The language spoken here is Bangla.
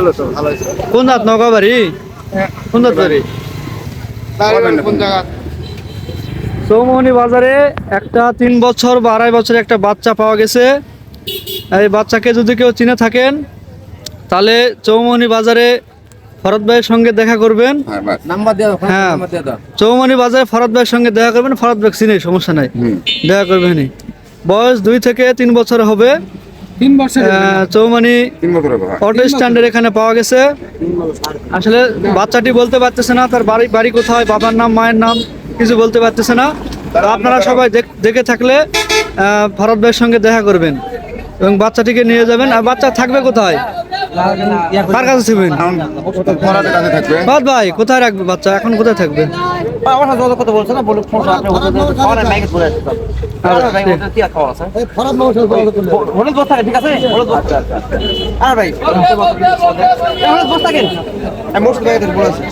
ছিল তো ভালো হয়েছে। কোন দাঁত কোন দাঁত বাড়ি? কোন জায়গা? চৌমোহনী বাজারে একটা তিন বছর বা আড়াই বছর একটা বাচ্চা পাওয়া গেছে। এই বাচ্চাকে যদি কেউ চিনে থাকেন তাহলে চৌমোহনী বাজারে ফরত ভাইয়ের সঙ্গে দেখা করবেন। হ্যাঁ। দাও চৌমনি বাজারে ফরাদ ভাইয়ের সঙ্গে দেখা করবেন। ফরাদ ভাই চিনে সমস্যা নাই। দেখা করবেন বয়স দুই থেকে তিন বছর হবে। চৌমনি। অটো স্ট্যান্ডের এখানে পাওয়া গেছে। আসলে বাচ্চাটি বলতে পারতেছে না তার বাড়ি বাড়ি কোথায় বাবার নাম মায়ের নাম কিছু বলতে পারতেছে না। আপনারা সবাই দেখ- দেখে থাকলে আহ, ফরাদ ভাইয়ের সঙ্গে দেখা করবেন এবং বাচ্চাটিকে নিয়ে যাবেন। আর বাচ্চা থাকবে কোথায়? কার কাছে ছিবেন? ফরাদ ভাই কোথায় রাখবে বাচ্চা? এখন কোথায় থাকবে? আমার সাথে করতে বলছে না বলুক ফোন আপনি হোটেল খাওয়ার ব্যাগে চলে আসতে ভাই আর আছে? হলুদ বস্তা ঠিক আছে? হলুদ বস্তা। আর ভাই হলুদ বস্তা কেন? মোস্ট বলেছে